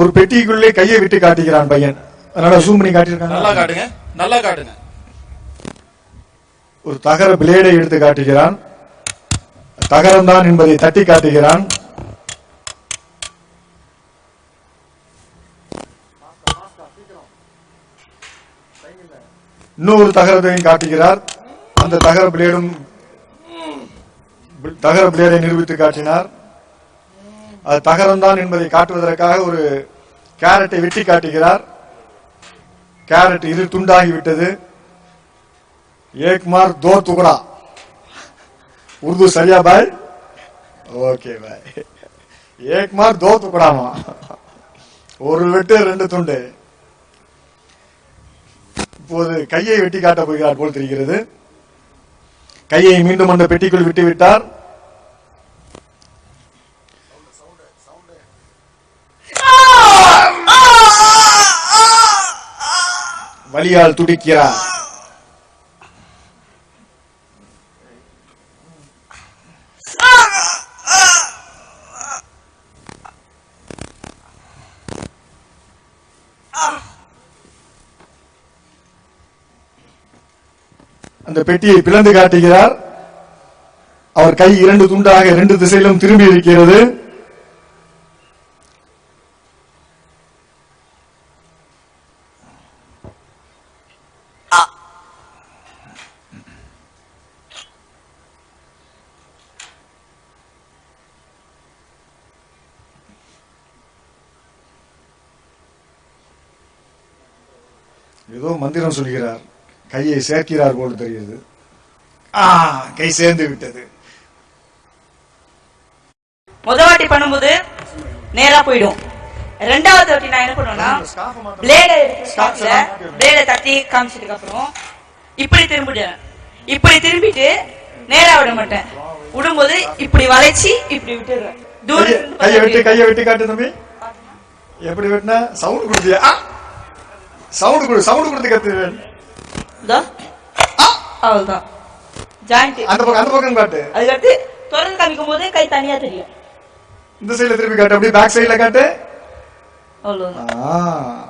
ஒரு பெட்டிக்குள்ளே கையை விட்டு காட்டுகிறான் பையன். அதனால ஜூம் பண்ணி நல்லா காட்டியிருக்காங்க காட்டுங்க நல்லா காட்டுங்க. ஒரு தகர பிளேடை எடுத்து காட்டுகிறான். தகரம்தான் என்பதை தட்டி காட்டுகிறான். இன்னொரு தகரத்தையும் காட்டுகிறார். அந்த தகர பிளேடும் தகர பிளேடை நிரூபித்து காட்டினார். அது தகரம் தான் என்பதை காட்டுவதற்காக ஒரு கேரட்டை வெட்டி காட்டுகிறார். கேரட் இது துண்டாகிவிட்டது. ஏக்மார் தோ துகடா உருது சரியா பாய்? Okay bye. ஏக்மார் தோ துகடாமா ஒரு வெட்டு ரெண்டு துண்டு. இப்போது கையை வெட்டி காட்ட போகிறார் போல் தெரிகிறது. கையை மீண்டும் அந்த பெட்டிக்குள் விட்டுவிட்டார். வலியால் துடிக்கிறார். அந்த பெட்டியை பிளந்து காட்டுகிறார். அவர் கை இரண்டு துண்டாக இரண்டு திசையிலும் திரும்பி இருக்கிறது. ஏதோ மந்திரம் சொல்கிறார். கையை சேர்க்கிறார் போல் தெரிகிறது. ஆ கை சேர்ந்து விட்டது. முத வாட்டி பண்ணும்போது நேரா போயிடும். ரெண்டாவது வாட்டி நான் என்ன பண்ணுவேன்னா பிளேட பிளேட தட்டி காமிச்சதுக்கு அப்புறம் இப்படி திரும்பிடுவேன் இப்படி திரும்பிட்டு நேரா விட மாட்டேன். விடும்போது இப்படி வளைச்சி இப்படி விட்டுடுறேன். கையை- கையை வெட்டி கையை வெட்டி காட்டு தம்பி. எப்படி வெட்டினா? சவுண்ட் கொடுத்தியா? சவுண்ட் கொடு சவுண்ட் கொடுத்து கத்து இதோ. அவ்வளவுதான். ஜாயிண்ட் அந்த பக்கம் அந்த பக்கம் காட்டு. அதுக்கடுத்து திறந்து காமிக்கும் போது கை தனியா தெரியும். இந்த சைடுல திருப்பி காட்டு அப்படியே பேக் சைடுல காட்டு. அவ்வளவுதான்.